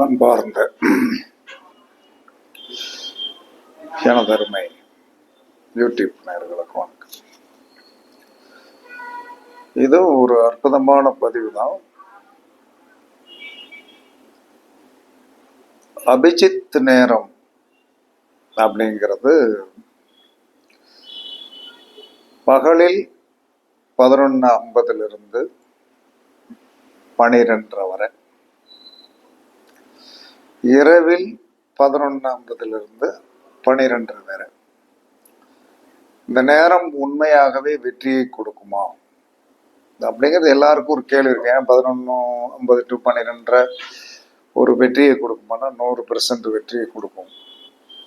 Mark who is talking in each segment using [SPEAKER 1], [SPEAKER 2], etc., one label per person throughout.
[SPEAKER 1] அன்பார்ந்த எனதருமை யூடியூப் நேர்களுக்கு வணக்கம். இது ஒரு அற்புதமான பதிவு தான் அபிஜித் நேரம் அப்படிங்கிறது பகலில் பதினொன்று ஐம்பதுலேருந்து பனிரெண்டரை வரை. இரவில் பதினொன்றாம்பதுலேருந்து பனிரெண்டு வரை. இந்த நேரம் உண்மையாகவே வெற்றியை கொடுக்குமா? அப்படிங்கிறது எல்லாருக்கும் ஒரு கேள்வி இருக்கு. ஏன் பதினொன்று ஐம்பது டு பன்னிரெண்டரை ஒரு வெற்றியை கொடுக்குமானா நூறு பெர்சன்ட் வெற்றியை கொடுக்கும்.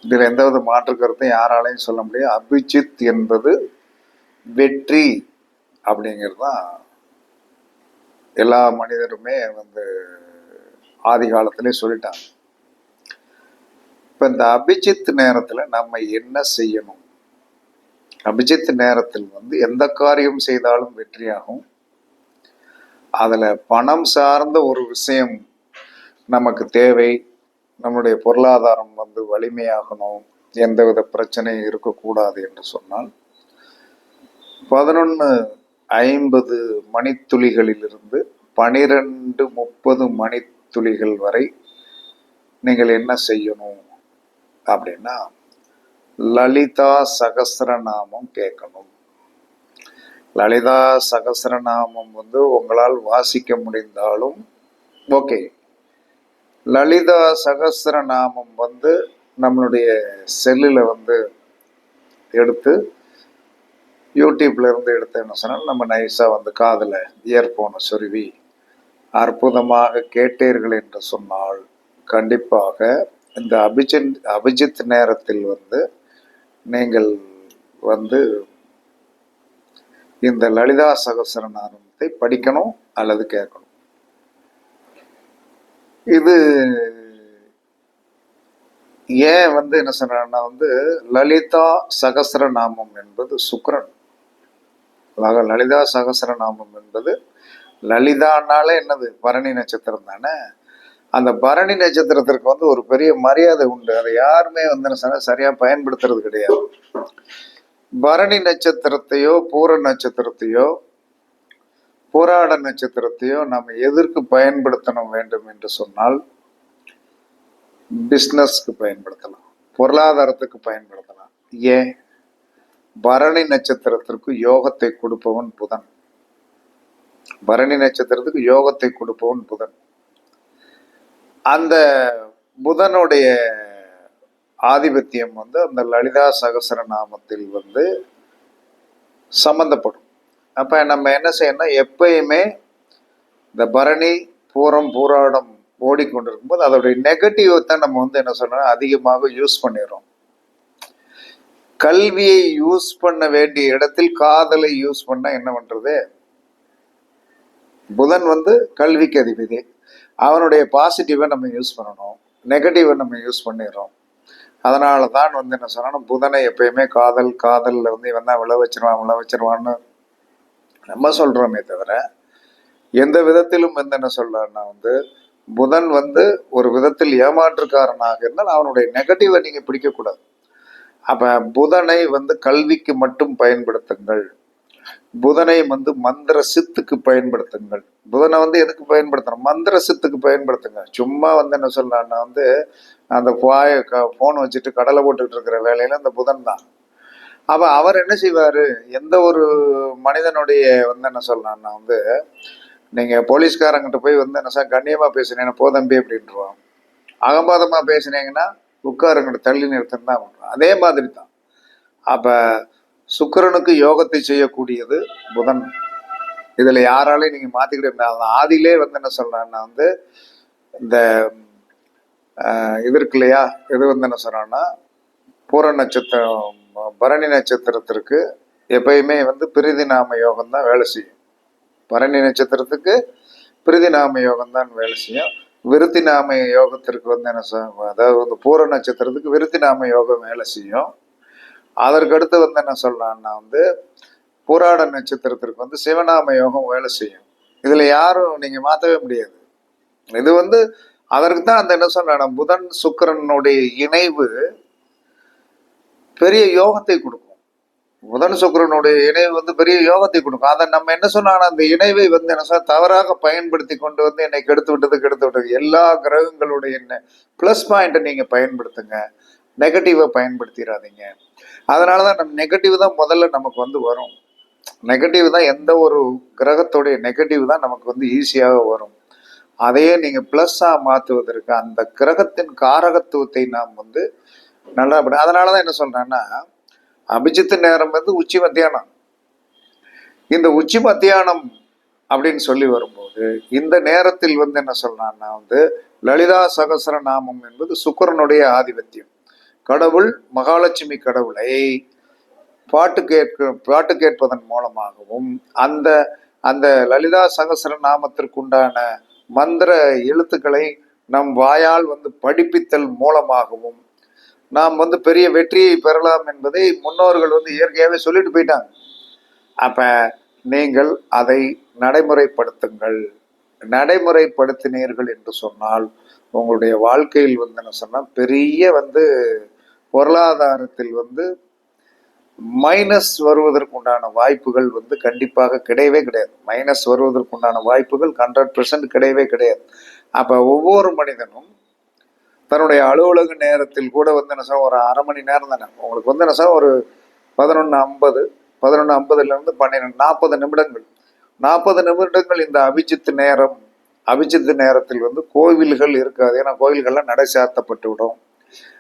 [SPEAKER 1] இதில் எந்தவித மாற்று கருத்தையும் யாராலையும் சொல்ல முடியும் அபிஜித் என்பது வெற்றி அப்படிங்கிறது தான் எல்லா மனிதருமே வந்து ஆதி காலத்திலே சொல்லிட்டாங்க. இப்போ இந்த அபிஜித் நேரத்தில் நம்ம என்ன செய்யணும்? அபிஜித் நேரத்தில் வந்து எந்த காரியம் செய்தாலும் வெற்றியாகும். அதில் பணம் சார்ந்த ஒரு விஷயம் நமக்கு தேவை. நம்முடைய பொருளாதாரம் வந்து வலிமையாகணும். எந்தவித பிரச்சனையும் இருக்கக்கூடாது என்று சொன்னால் பதினொன்று ஐம்பது மணித்துளிகளிலிருந்து பனிரெண்டு முப்பது மணித்துளிகள் வரை நீங்கள் என்ன செய்யணும்? அப்படின்னா லலிதா சகஸ்ரநாமம் கேட்கணும். லலிதா சகஸ்ரநாமம் வந்து உங்களால் வாசிக்க முடிந்தாலும் ஓகே. லலிதா சகஸ்ரநாமம் வந்து நம்மளுடைய செல்லில் வந்து எடுத்து யூடியூப்ல இருந்து எடுத்தேன்னு சொன்னால் நம்ம நைஸாக வந்து காதில் இயர்ஃபோனை சொருவி அற்புதமாக கேட்டீர்கள் என்று சொன்னால் கண்டிப்பாக இந்த அபிஜித் அபிஜித் நேரத்தில் வந்து நீங்கள் வந்து இந்த லலிதா சகசரநாமத்தை படிக்கணும் அல்லது கேட்கணும். இது ஏன் வந்து என்ன சொல்றேன்னா வந்து லலிதா சகசரநாமம் என்பது சுக்ரன் ஆக லலிதா சகசரநாமம் என்பது லலிதானாலே என்னது? பரணி நட்சத்திரம் தானே? அந்த பரணி நட்சத்திரத்திற்கு வந்து ஒரு பெரிய மரியாதை உண்டு. அதை யாருமே வந்து என்ன சொன்னால் சரியா பயன்படுத்துறது கிடையாது. பரணி நட்சத்திரத்தையோ பூர நட்சத்திரத்தையோ போராட நட்சத்திரத்தையோ நம்ம எதற்கு பயன்படுத்தணும் வேண்டும் என்று சொன்னால் பிஸ்னஸ்க்கு பயன்படுத்தலாம். பொருளாதாரத்துக்கு பயன்படுத்தலாம். ஏன்? பரணி நட்சத்திரத்திற்கு யோகத்தை கொடுப்பவன் புதன். பரணி நட்சத்திரத்துக்கு யோகத்தை கொடுப்பவன் புதன். அந்த புதனுடைய ஆதிபத்தியம் வந்து அந்த லலிதா சகசரநாமத்தில் வந்து சம்பந்தப்படும். அப்போ நம்ம என்ன செய்யணும் எப்பயுமே இந்த பரணி பூரம் பூராடம் ஓடிக்கொண்டிருக்கும் போது அதோடைய நெகட்டிவ் தான் நம்ம வந்து என்ன சொல்றோம் அதிகமாக யூஸ் பண்ணிடுறோம். கல்வியை யூஸ் பண்ண வேண்டிய இடத்தில் காதலை யூஸ் பண்ண என்ன பண்ணுறது புதன் வந்து கல்விக்கு அதிபதி. அவனுடைய பாசிட்டிவை நம்ம யூஸ் பண்ணணும். நெகட்டிவை நம்ம யூஸ் பண்ணிடுறோம். அதனால தான் வந்து என்ன சொன்னா புதனை எப்பயுமே காதல் காதலில் வந்து இவன் தான் விளை வச்சிருவான் விழ வச்சிருவான்னு நம்ம சொல்கிறோமே தவிர எந்த விதத்திலும் வந்து என்ன சொல்றேன்னா வந்து புதன் வந்து ஒரு விதத்தில் ஏமாற்றுக்காரனாக இருந்தால் அவனுடைய நெகட்டிவை நீங்கள் பிடிக்கக்கூடாது. அப்போ புதனை வந்து கல்விக்கு மட்டும் பயன்படுத்துங்கள். புதனை வந்து மந்திர சித்துக்கு பயன்படுத்துங்கள். புதனை வந்து எதுக்கு பயன்படுத்தணும்? மந்திர சித்துக்கு பயன்படுத்துங்க. சும்மா வந்து என்ன சொல்லலாம்னா வந்து அந்த வாய ஃபோன் வச்சுட்டு கடலை போட்டுக்கிட்டு இருக்கிற வேலையில அந்த புதன் தான். அப்ப அவர் என்ன செய்வாரு? எந்த ஒரு மனிதனுடைய வந்து என்ன சொல்லலாம்னா வந்து நீங்க போலீஸ்காரங்கிட்ட போய் வந்து என்ன சார் கண்ணியமா பேசுனீங்கன்னா போதம்பி அப்படின்றான் அகம்பாதமா பேசுனீங்கன்னா உட்காரங்கிட்ட தள்ளி நிறுத்தம் தான் பண்ணுறோம் அதே மாதிரி தான். அப்போ சுக்கிரனுக்கு யோகத்தை செய்யக்கூடியது புதன். இதில் யாராலையும் நீங்கள் மாற்றிக்கிட முடியாது. ஆதியிலே வந்து என்ன சொல்கிறேன்னா வந்து இந்த இது இருக்கு இல்லையா? இது வந்து என்ன சொல்கிறேன்னா பூர நட்சத்திரம் பரணி நட்சத்திரத்திற்கு எப்பயுமே வந்து பிரிதி நாம யோகம் தான் வேலை செய்யும். பரணி நட்சத்திரத்துக்கு பிரிதி நாம யோகம் தான் வேலை செய்யும். விருத்தி நாம யோகத்திற்கு வந்து என்ன சொல் அதாவது வந்து பூர நட்சத்திரத்துக்கு விருத்தி நாம யோகம் வேலை செய்யும். அதற்கடுத்து வந்து என்ன சொல்றான்னா வந்து பூராட நட்சத்திரத்திற்கு வந்து சிவநாம யோகம் வேலை செய்யும். இதுல யாரும் நீங்க மாத்தவே முடியாது. இது வந்து அதற்கு தான் அந்த என்ன சொன்ன புதன் சுக்கிரனுடைய இணைவு பெரிய யோகத்தை கொடுக்கும். புதன் சுக்கிரனுடைய இணைவு வந்து பெரிய யோகத்தை கொடுக்கும். அதை நம்ம என்ன சொன்னாலும் அந்த இணைவை வந்து என்ன சொன்னா தவறாக பயன்படுத்தி கொண்டு வந்து என்னை கெடுத்து விட்டது கெடுத்து விட்டது. எல்லா கிரகங்களுடைய என்ன ப்ளஸ் பாயிண்ட்டை நீங்க பயன்படுத்துங்க. நெகட்டிவை பயன்படுத்திடாதீங்க அதனால தான் நம்ம நெகட்டிவ் தான் முதல்ல நமக்கு வந்து வரும். நெகட்டிவ் தான் எந்த ஒரு கிரகத்துடைய நெகட்டிவ் தான் நமக்கு வந்து ஈஸியாக வரும். அதையே நீங்கள் ப்ளஸ்ஸாக மாற்றுவதற்கு அந்த கிரகத்தின் காரகத்துவத்தை நாம் வந்து நல்லா அதனால தான் என்ன சொல்றேன்னா அபிஜித்து நேரம் வந்து உச்சி மத்தியானம். இந்த உச்சி மத்தியானம் அப்படின்னு சொல்லி வரும்போது இந்த நேரத்தில் வந்து என்ன சொல்றான்னா வந்து லலிதா சகசர நாமம் என்பது சுக்கிரனுடைய ஆதிபத்தியம். கடவுள் மகாலட்சுமி கடவுளை பாட்டு கேட்க பாட்டு கேட்பதன் மூலமாகவும் அந்த அந்த லலிதா சகசர நாமத்திற்குண்டான மந்திர எழுத்துக்களை நம் வாயால் வந்து படிப்பித்தல் மூலமாகவும் நாம் வந்து பெரிய வெற்றியை பெறலாம் என்பதை முன்னோர்கள் வந்து இயற்கையாகவே சொல்லிட்டு போயிட்டாங்க. அப்ப நீங்கள் அதை நடைமுறைப்படுத்துங்கள். நடைமுறைப்படுத்தினீர்கள் என்று சொன்னால் உங்களுடைய வாழ்க்கையில் வந்து என்ன சொன்னால் பெரிய வந்து பொருளாதாரத்தில் வந்து மைனஸ் வருவதற்குண்டான வாய்ப்புகள் வந்து கண்டிப்பாக கிடையவே கிடையாது. மைனஸ் வருவதற்குண்டான வாய்ப்புகள் ஹண்ட்ரட் பெர்சன்ட் கிடையவே கிடையாது. அப்போ ஒவ்வொரு மனிதனும் தன்னுடைய அலுவலக நேரத்தில் கூட வந்து என்ன சார் ஒரு அரை மணி நேரம் தானே. உங்களுக்கு வந்து என்ன சார் ஒரு பதினொன்று ஐம்பது பதினொன்று ஐம்பதுலேருந்து பன்னிரெண்டு நாற்பது நிமிடங்கள். நாற்பது நிமிடங்கள் இந்த அபிஜித் நேரம் அபிஜித் நேரத்தில் வந்து கோவில்கள் இருக்காது. ஏன்னா கோவில்கள்லாம் நடை சாத்தப்பட்டு விடும்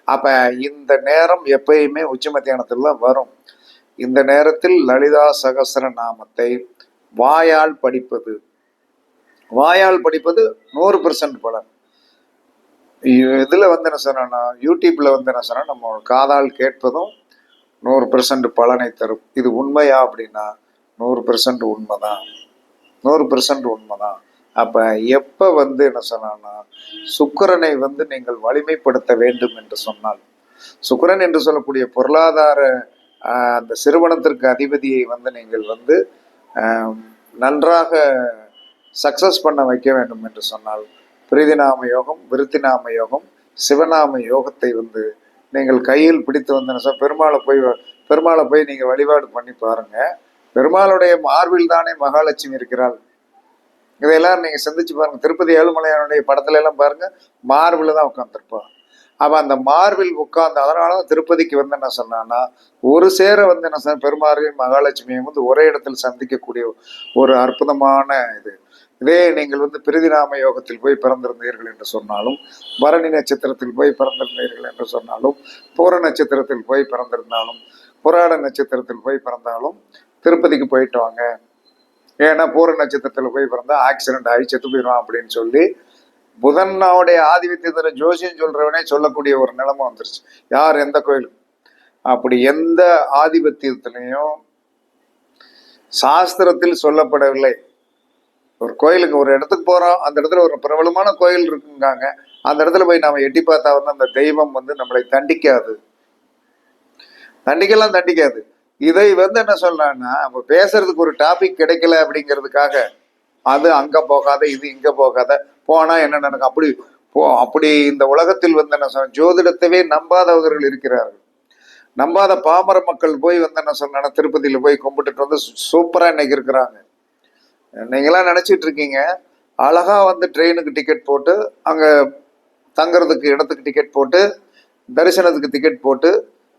[SPEAKER 1] அப்போ இந்த நேரம் எப்பயுமே உச்சி மத்தியானத்தில் வரும். இந்த நேரத்தில் லலிதா சகசர நாமத்தை வாயால் படிப்பது. வாயால் படிப்பது நூறு பெர்சன்ட் பலன். இதில் வந்து என்ன சொன்னா யூடியூப்ல வந்து என்ன சொன்னா நம்ம காதால் கேட்பதும் நூறு பெர்சன்ட் பலனை தரும். இது உண்மையா அப்படின்னா நூறு பெர்சன்ட் உண்மைதான். நூறு பெர்சன்ட் உண்மைதான். அப்ப எப்ப வந்து என்ன சொன்னான்னா சுக்கரனை வந்து நீங்கள் வலிமைப்படுத்த வேண்டும் என்று சொன்னால். சுக்கரன் என்று சொல்லக்கூடிய பொருளாதார அந்த சிறுவனத்திற்கு அதிபதியை வந்து நீங்கள் வந்து நன்றாக சக்சஸ் பண்ண வைக்க வேண்டும் என்று சொன்னால் பிரீதிநாம யோகம் விருத்திநாம யோகம் சிவநாம யோகத்தை வந்து நீங்கள் கையில் பிடித்து வந்து பெருமாளை போய் பெருமாளை போய் நீங்கள் வழிபாடு பண்ணி பாருங்க. பெருமாளுடைய மார்பில் தானே மகாலட்சுமி இருக்கிறாள். இதையெல்லாம் நீங்கள் சிந்திச்சு பாருங்க. திருப்பதி ஏழுமலையானுடைய படத்துல எல்லாம் பாருங்க மார்பில் தான் உட்காந்துருப்பான் அவன் அந்த மார்பில் உட்கார்ந்து அதனால தான் திருப்பதிக்கு வந்து என்ன சொன்னான்னா ஒரு சேர வந்து என்ன சொன்ன பெருமாளையும் மகாலட்சுமியும் வந்து ஒரே இடத்தில் சந்திக்கக்கூடிய ஒரு அற்புதமான இது. இதே நீங்கள் வந்து பிரிதிநாம யோகத்தில் போய் பிறந்திருந்தீர்கள் என்று சொன்னாலும் பரணி நட்சத்திரத்தில் போய் பிறந்திருந்தீர்கள் என்று சொன்னாலும் பூர நட்சத்திரத்தில் போய் பிறந்திருந்தாலும் புராட நட்சத்திரத்தில் போய் பிறந்தாலும் திருப்பதிக்கு போயிட்டு வாங்க. ஏன்னா பூர நட்சத்திரத்தில் போய் பிறந்தா ஆக்சிடென்ட் ஆகி செத்து போயிடுவான் அப்படின்னு சொல்லி புதனாவுடைய ஆதிபத்தியத்தில் ஜோசியம் சொல்றவனே சொல்லக்கூடிய ஒரு நிலைமை வந்துருச்சு. யார் எந்த கோயிலும் அப்படி எந்த ஆதிபத்தியத்திலையும் சாஸ்திரத்தில் சொல்லப்படவில்லை. ஒரு கோயிலுக்கு ஒரு இடத்துக்கு போறோம் அந்த இடத்துல ஒரு பிரபலமான கோயில் இருக்குங்காங்க. அந்த இடத்துல போய் நாம எட்டி பார்த்தா வந்து அந்த தெய்வம் வந்து நம்மளை தண்டிக்காது. தண்டிக்கலாம் தண்டிக்காது. இதை வந்து என்ன சொல்றாங்கன்னா நம்ம பேசுறதுக்கு ஒரு டாபிக் கிடைக்கல அப்படிங்கிறதுக்காக அது அங்க போகாத இது இங்க போகாத போனா என்ன நடக்கும்? அப்படி போ அப்படி இந்த உலகத்தில் வந்து என்ன சொன்ன ஜோதிடத்தவே நம்பாதவர்கள் இருக்கிறார்கள். நம்பாத பாமர மக்கள் போய் வந்து என்ன சொன்னா திருப்பதியில போய் கும்பிட்டுட்டு வந்து சூப்பரா இன்னைக்கு இருக்கிறாங்க. நீங்களாம் நினைச்சிட்டு இருக்கீங்க அழகா வந்து ட்ரெயினுக்கு டிக்கெட் போட்டு அங்க தங்குறதுக்கு இடத்துக்கு டிக்கெட் போட்டு தரிசனத்துக்கு டிக்கெட் போட்டு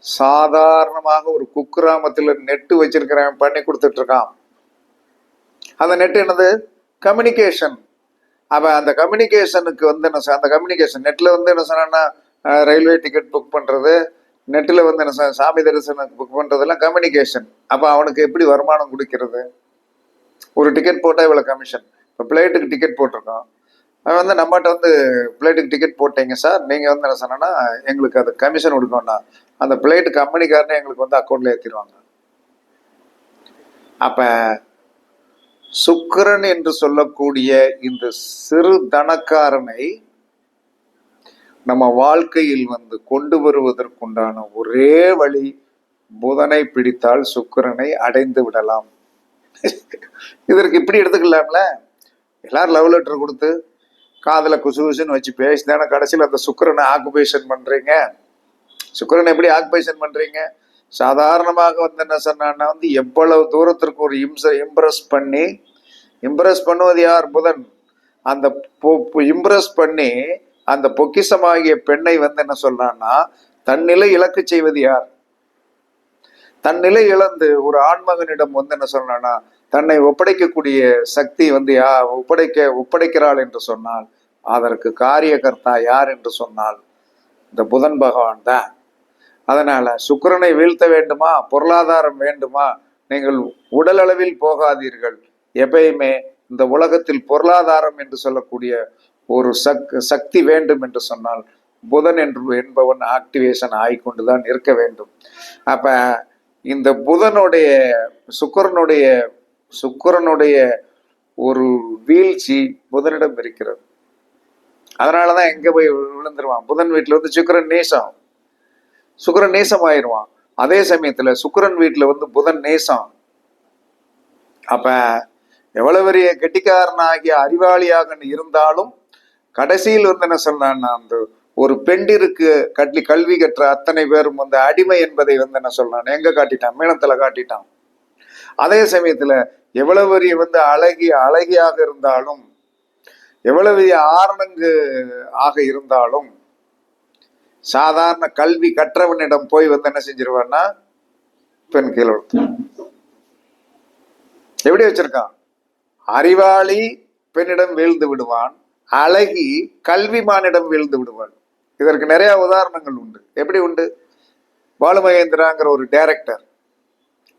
[SPEAKER 1] சாதாரணமாக ஒரு குக்கிராமத்தில் நெட்டு வச்சிருக்கிறவன் பண்ணி கொடுத்துட்டு இருக்கான் அந்த நெட் என்னது? கம்யூனிகேஷன் அவன் அந்த கம்யூனிகேஷனுக்கு வந்து என்ன அந்த கம்யூனிகேஷன் நெட்ல வந்து என்ன சொன்னா ரயில்வே டிக்கெட் புக் பண்றது நெட்டில் வந்து என்ன சாமி தரிசனம் புக் பண்ணுறதெல்லாம் கம்யூனிகேஷன் அப்போ அவனுக்கு எப்படி வருமானம் கொடுக்கிறது? ஒரு டிக்கெட் போட்டால் இவ்வளோ கமிஷன் இப்போ பிளேட்டுக்கு டிக்கெட் போட்டிருக்கோம் அவன் வந்து நம்மகிட்ட வந்து பிளேட்டுக்கு டிக்கெட் போட்டீங்க சார். நீங்கள் வந்து என்ன சொன்னா எங்களுக்கு அது கமிஷன் கொடுக்கணும்னா அந்த பிளேட்டு கம்பெனிக்காரனே எங்களுக்கு வந்து அக்கௌண்ட்ல ஏற்றிடுவாங்க அப்போ சுக்கரன் என்று சொல்லக்கூடிய இந்த சிறு தனக்காரனை நம்ம வாழ்க்கையில் வந்து கொண்டு வருவதற்குண்டான ஒரே வழி புதனை பிடித்தால் சுக்கரனை அடைந்து விடலாம். இதற்கு இப்படி எடுத்துக்கலாம்ல? எல்லாரும் லவ் லெட்டர் கொடுத்து காதல குசு குசுன்னு வச்சு பேசினேன்னா கடைசியில் அந்த சுக்கரனை ஆக்குபேஷன் பண்றீங்க. சுக்கிரனை எப்படி ஆக்குபேஷன் பண்றீங்க? சாதாரணமாக வந்து என்ன சொன்னான்னா வந்து எவ்வளவு தூரத்திற்கு ஒரு இம்ச இம்ப்ரெஸ் பண்ணி இம்ப்ரெஸ் பண்ணுவது யார்? புதன். அந்த இம்ப்ரெஸ் பண்ணி அந்த பொக்கிஷமாகிய பெண்ணை வந்து என்ன சொல்றான்னா தன்னிலை இலக்கு செய்வது யார்? தன்னிலை இழந்து ஒரு ஆண்மகனிடம் வந்து என்ன சொல்றான்னா தன்னை ஒப்படைக்கக்கூடிய சக்தி வந்து யா ஒப்படைக்க ஒப்படைக்கிறாள் என்று சொன்னால் அதற்கு காரியகர்த்தா யார் என்று சொன்னால் இந்த புதன் பகவான் தான். அதனால சுக்கிரனை வீழ்த்த வேண்டுமா? பொருளாதாரம் வேண்டுமா? நீங்கள் உடல் அளவில் போகாதீர்கள். எப்பயுமே இந்த உலகத்தில் பொருளாதாரம் என்று சொல்லக்கூடிய ஒரு சக் சக்தி வேண்டும் என்று சொன்னால் புதன் என்று என்பவன் ஆக்டிவேஷன் ஆகிக்கொண்டுதான் இருக்க வேண்டும். அப்ப இந்த புதனுடைய சுக்கிரனுடைய சுக்கிரனுடைய ஒரு வீழ்ச்சி புதனிடம் இருக்கிறது. அதனாலதான் எங்க போய் விழுந்துருவான்? புதன் வீட்டில் வந்து சுக்கிரன் நேசம். சுக்கிரன் நேசம் ஆயிடுவான் அதே சமயத்துல சுக்கரன் வீட்டுல வந்து புதன் நேசம். அப்ப எவ்வளவு பெரிய கெட்டிக்காரனாகிய அறிவாளியாக இருந்தாலும் கடைசியில் வந்து என்ன சொல்றான்னா அந்த ஒரு பெண்டிற்கு கட்டி கல்வி கற்ற அத்தனை பேரும் வந்து அடிமை என்பதை வந்து என்ன சொல்றான் எங்க காட்டிட்டான்? மீனத்துல காட்டிட்டான். அதே சமயத்துல எவ்வளவு பெரிய வந்து அழகி அழகியாக இருந்தாலும் எவ்வளவு பெரிய ஆரணங்கு ஆக இருந்தாலும் சாதாரண கல்வி கற்றவனிடம் போய் வந்து என்ன செஞ்சிருவான்னா பெண் கீழே எப்படி வச்சிருக்கான்? அறிவாளி பெண்ணிடம் வீழ்ந்து விடுவான் அழகி கல்விமானிடம் வீழ்ந்து விடுவான் இதற்கு நிறைய உதாரணங்கள் உண்டு. எப்படி உண்டு? பாலுமகேந்திராங்கிற ஒரு டைரக்டர்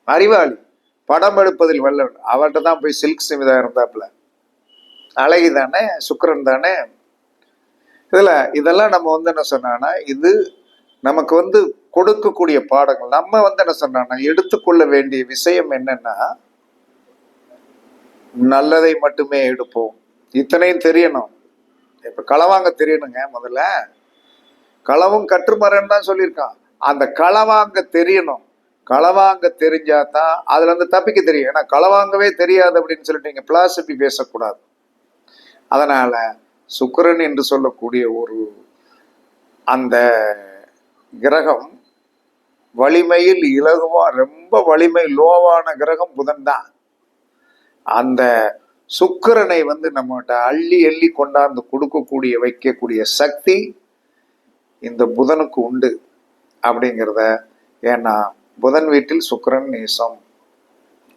[SPEAKER 1] அறிவாளி படம் எடுப்பதில் வல்லவன். அவர்கிட்ட தான் போய் சில்க் சிமிதா இருந்தாப்புல அழகி தானே சுக்கரன் தானே இதில் இதெல்லாம் நம்ம வந்து என்ன சொன்னோன்னா இது நமக்கு வந்து கொடுக்கக்கூடிய பாடங்கள். நம்ம வந்து என்ன சொன்னோன்னா எடுத்துக்கொள்ள வேண்டிய விஷயம் என்னன்னா நல்லதை மட்டுமே எடுப்போம். இத்தனையும் தெரியணும். இப்போ களவாங்க தெரியணுங்க முதல்ல. களவும் கற்றுமரன்னு தான் சொல்லியிருக்கான். அந்த களவாங்க தெரியணும். களவாங்க தெரிஞ்சாதான் அதுல இருந்து தப்பிக்க தெரியும். ஏன்னா களவாங்கவே தெரியாது அப்படின்னு சொல்லிட்டு நீங்க பிலாசபி பேசக்கூடாது. அதனால சுக்கிரன் என்று சொல்லக்கூடிய ஒரு அந்த கிரகம் வலிமையில் இலகுவா ரொம்ப வலிமை லோவான கிரகம் புதன் தான். அந்த சுக்கிரனை வந்து நம்மகிட்ட அள்ளி அள்ளி கொண்டாந்து கொடுக்கக்கூடிய வைக்கக்கூடிய சக்தி இந்த புதனுக்கு உண்டு அப்படிங்கிறத ஏன்னா புதன் வீட்டில் சுக்கிரன் நேசம்.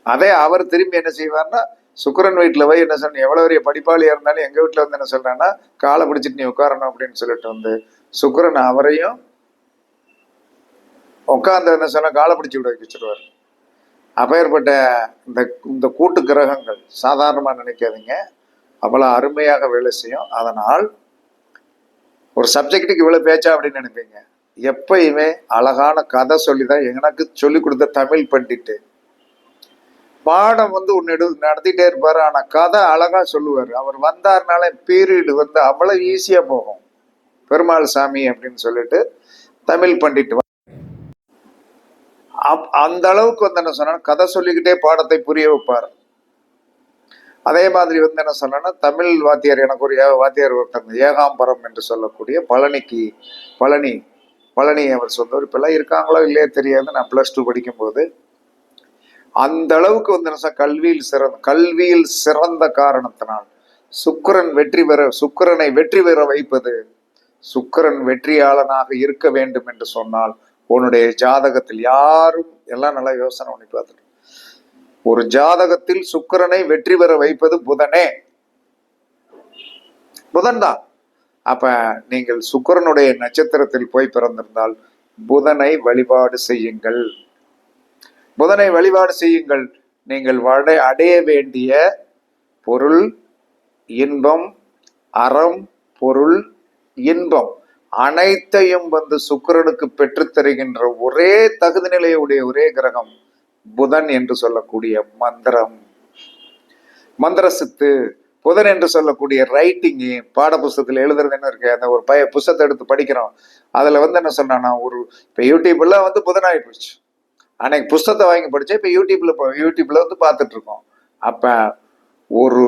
[SPEAKER 1] அதே அவர் திரும்பி என்ன செய்வார்னா சுக்கிரன் வீட்டில் போய் என்ன சொன்ன எவ்வளோ பெரிய படிப்பாளியாக இருந்தாலும் எங்கள் வீட்டில் வந்து என்ன சொல்கிறேன்னா காலை பிடிச்சிட்டு நீ உட்காரணும் அப்படின்னு சொல்லிட்டு வந்து சுக்கிரன் அவரையும் உட்காந்து என்ன சொன்னால் காலை பிடிச்சி விட வச்சிருவார். அப்பேற்பட்ட இந்த இந்த கூட்டு கிரகங்கள் சாதாரணமாக நினைக்காதீங்க. அவ்வளோ அருமையாக வேலை செய்யும். அதனால் ஒரு சப்ஜெக்ட்டுக்கு இவ்வளோ பேச்சா அப்படின்னு நினைப்பீங்க. எப்பயுமே அழகான கதை சொல்லி தான் எனக்கு சொல்லி கொடுத்த தமிழ் பண்டிட்டு பாடம் வந்து ஒன்று எடு நடத்திட்டே இருப்பார். ஆனால் கதை அழகா சொல்லுவார். அவர் வந்தார்னாலே பீரியடு வந்து அவ்வளோ ஈஸியாக போகும். பெருமாள் சாமி அப்படின்னு சொல்லிட்டு தமிழ் பண்டிட் அப்- அந்த அளவுக்கு வந்து என்ன சொன்னா கதை சொல்லிக்கிட்டே பாடத்தை புரிய வைப்பார். அதே மாதிரி வந்து என்ன சொன்னா தமிழ் வாத்தியார் எனக்கு ஒரு வாத்தியார் ஒருத்தங்க ஏகாம்பரம் என்று சொல்லக்கூடிய பழனிக்கு பழனி பழனி அவர் சொந்தவர். இப்பெல்லாம் இருக்காங்களோ இல்லையோ தெரியாது. நான் ப்ளஸ் டூ படிக்கும்போது அந்த அளவுக்கு வந்து என்ன கல்வியில் சிறந்த கல்வியில் சிறந்த காரணத்தினால் சுக்கிரன் வெற்றி பெற சுக்கிரனை வெற்றி பெற வைப்பது சுக்கிரன் வெற்றியாளனாக இருக்க வேண்டும் என்று சொன்னால் உன்னுடைய ஜாதகத்தில் யாரும் எல்லாம் நல்லா யோசனை பண்ணி பார்த்துட்டு ஒரு ஜாதகத்தில் சுக்கரனை வெற்றி பெற வைப்பது புதனே. புதன் தான் அப்ப நீங்கள் சுக்கரனுடைய நட்சத்திரத்தில் போய் பிறந்திருந்தால் புதனை வழிபாடு செய்யுங்கள். புதனை வழிபாடு செய்யுங்கள். நீங்கள் வட அடைய வேண்டிய பொருள் இன்பம் அறம் பொருள் இன்பம் அனைத்தையும் வந்து சுக்கிரனுக்கு பெற்றுத்தருகின்ற ஒரே தகுதி நிலையுடைய ஒரே கிரகம் புதன் என்று சொல்லக்கூடிய மந்திரம். மந்திர சித்து புதன் என்று சொல்லக்கூடிய ரைட்டிங்கு பாட புஸ்தகத்தில் எழுதுறது என்ன இருக்கு? அந்த ஒரு பய புஸ்தத்தை எடுத்து படிக்கிறோம். அதுல வந்து என்ன சொன்னா ஒரு இப்போ யூடியூப்லாம் வந்து புதனாகி போச்சு. அன்னைக்கு புஸ்தகத்தை வாங்கி படித்தேன் இப்போ யூடியூப்ல இப்போ யூடியூப்ல வந்து பார்த்துட்ருக்கோம். அப்போ ஒரு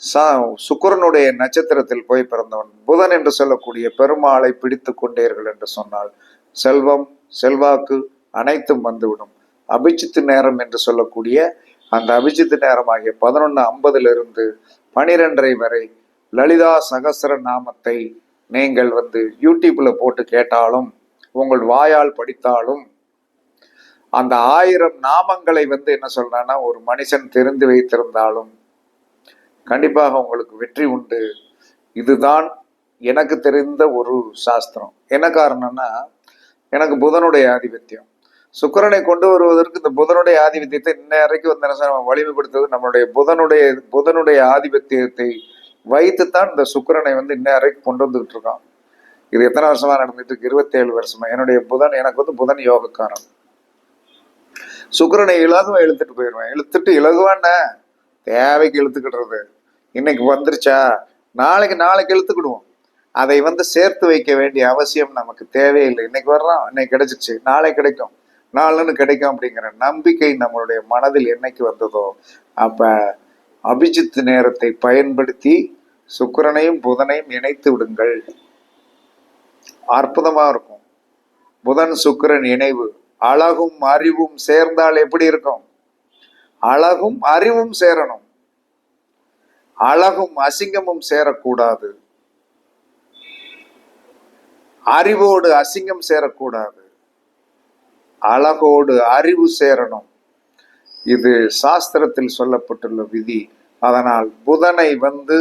[SPEAKER 1] சா சுக்கரனுடைய நட்சத்திரத்தில் போய் பிறந்தவன் புதன் என்று சொல்லக்கூடிய பெருமாளை பிடித்து கொண்டீர்கள் என்று சொன்னால் செல்வம் செல்வாக்கு அனைத்தும் வந்துவிடும். அபிஜித்து நேரம் என்று சொல்லக்கூடிய அந்த அபிஜித்து நேரம் ஆகிய பதினொன்று ஐம்பதிலிருந்து பனிரெண்டரை வரை லலிதா சகஸ்ர நாமத்தை நீங்கள் வந்து யூடியூப்பில் போட்டு கேட்டாலும் உங்கள் வாயால் படித்தாலும் அந்த ஆயிரம் நாமங்களை வந்து என்ன சொல்றான்னா ஒரு மனுஷன் தெரிந்து வைத்திருந்தாலும் கண்டிப்பாக உங்களுக்கு வெற்றி உண்டு. இதுதான் எனக்கு தெரிந்த ஒரு சாஸ்திரம். என்ன காரணம்னா எனக்கு புதனுடைய ஆதிபத்தியம். சுக்கிரனை கொண்டு வருவதற்கு இந்த புதனுடைய ஆதிபத்தியத்தை இன்னைக்கு வரைக்கும் வந்து என்ன சொல்றது, நம்ம வலிமைப்படுத்துவது நம்மளுடைய புதனுடைய புதனுடைய ஆதிபத்தியத்தை வைத்துத்தான் இந்த சுக்கிரனை வந்து இன்னைக்கு வரைக்கும் கொண்டு வந்துகிட்டு இருக்கான். இது எத்தனை வருஷமா நடந்துட்டு இருக்கு? இருபத்தேழு வருஷமா. என்னுடைய புதன் எனக்கு வந்து புதன் யோகக்காரன். சுக்கிரனை இலகுவா இழுத்துட்டு போயிடுவேன் இழுத்துட்டு இலகுவான தேவைக்கு இழுத்துக்கிடுறது. இன்னைக்கு வந்துருச்சா? நாளைக்கு நாளைக்கு இழுத்துக்கிடுவோம். அதை வந்து சேர்த்து வைக்க வேண்டிய அவசியம் நமக்கு தேவையில்லை. இன்னைக்கு வர்றோம் இன்னைக்கு கிடைச்சிச்சு நாளை கிடைக்கும். நாளுன்னு கிடைக்கும் அப்படிங்கிற நம்பிக்கை நம்மளுடைய மனதில் என்னைக்கு வந்ததோ அப்ப அபிஜித் நேரத்தை பயன்படுத்தி சுக்கிரனையும் புதனையும் இணைத்து விடுங்கள். அற்புதமா இருக்கும். புதன் சுக்கிரன் இணைவு. அழகும் அறிவும் சேர்ந்தால் எப்படி இருக்கும்? அழகும் அறிவும் சேரணும். அழகும் அசிங்கமும் சேரக்கூடாது. அறிவோடு அசிங்கம் சேரக்கூடாது. அழகோடு அறிவு சேரணும். இது சாஸ்திரத்தில் சொல்லப்பட்டுள்ள விதி. அதனால் புதனை வந்து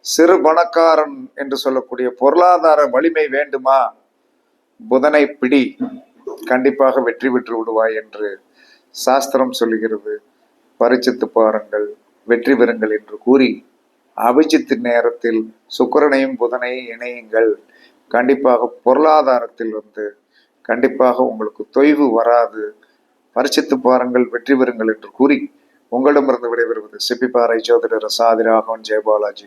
[SPEAKER 1] சிறு பணக்காரன் என்று சொல்லக்கூடிய பொருளாதார வலிமை வேண்டுமா? புதனை பிடி. கண்டிப்பாக வெற்றி பெற்று விடுவாய் என்று சாஸ்திரம் சொல்லுகிறது. பரிச்சித்து பாருங்கள் வெற்றி பெறுங்கள் என்று கூறி அபிஜித்து நேரத்தில் சுக்கரனையும் புதனையும் இணையுங்கள். கண்டிப்பாக பொருளாதாரத்தில் வந்து கண்டிப்பாக உங்களுக்கு தொய்வு வராது. பரிசித்து பாருங்கள் வெற்றி பெறுங்கள் என்று கூறி உங்களிடமிருந்து விடைபெறுவது சிப்பிப்பாறை ஜோதிடர் சாதி ராகவன் ஜெயபாலாஜி.